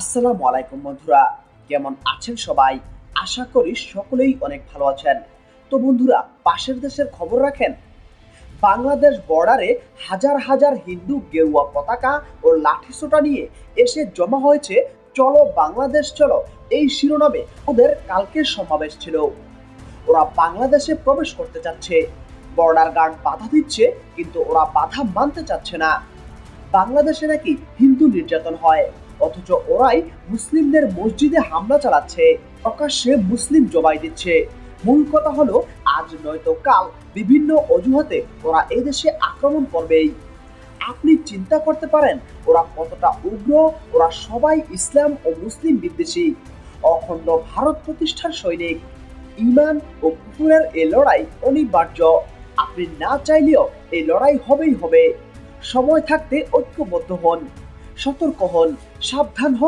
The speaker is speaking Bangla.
আসসালামু আলাইকুম বন্ধুরা। কেমন আছেন সবাই? আশা করি সকলেই অনেক ভালো আছেন। তো বন্ধুরা, পাশের দেশের খবর রাখেন? বাংলাদেশ বর্ডারে হাজার হাজার হিন্দু গেরুয়া পতাকা ও লাঠিসোঁটা নিয়ে এসে জমা হয়েছে, চলো বাংলাদেশ, চলো। এই শিরোনামে ওদের কালকের সমাবেশ ছিল। ওরা বাংলাদেশে প্রবেশ করতে চাচ্ছে। বর্ডার গার্ড বাধা দিচ্ছে, কিন্তু ওরা বাধা মানতে চাচ্ছে না। বাংলাদেশে নাকি হিন্দু নির্যাতন হয়। অথচ ওরাই মুসলিমদের মসজিদে হামলা চালাচ্ছে। প্রকাশ্যে মুসলিম জবাই দিচ্ছে। মূল কথা হলো, আজ নয়তো কাল বিভিন্ন অজুহাতে ওরা এদেশে আক্রমণ করবেই। আপনি চিন্তা করতে পারেন, ওরা কতটা উগ্র, ওরা সবাই ইসলাম ও মুসলিম বিদ্বেষী। অখণ্ড ভারত প্রতিষ্ঠার সৈনিক। ইমান ও কুকুরের এই লড়াই অনিবার্য। আপনি না চাইলেও এই লড়াই হবেই হবে। সময় থাকতে ঐক্যবদ্ধ হন সতর্ক হন সাবধান হন।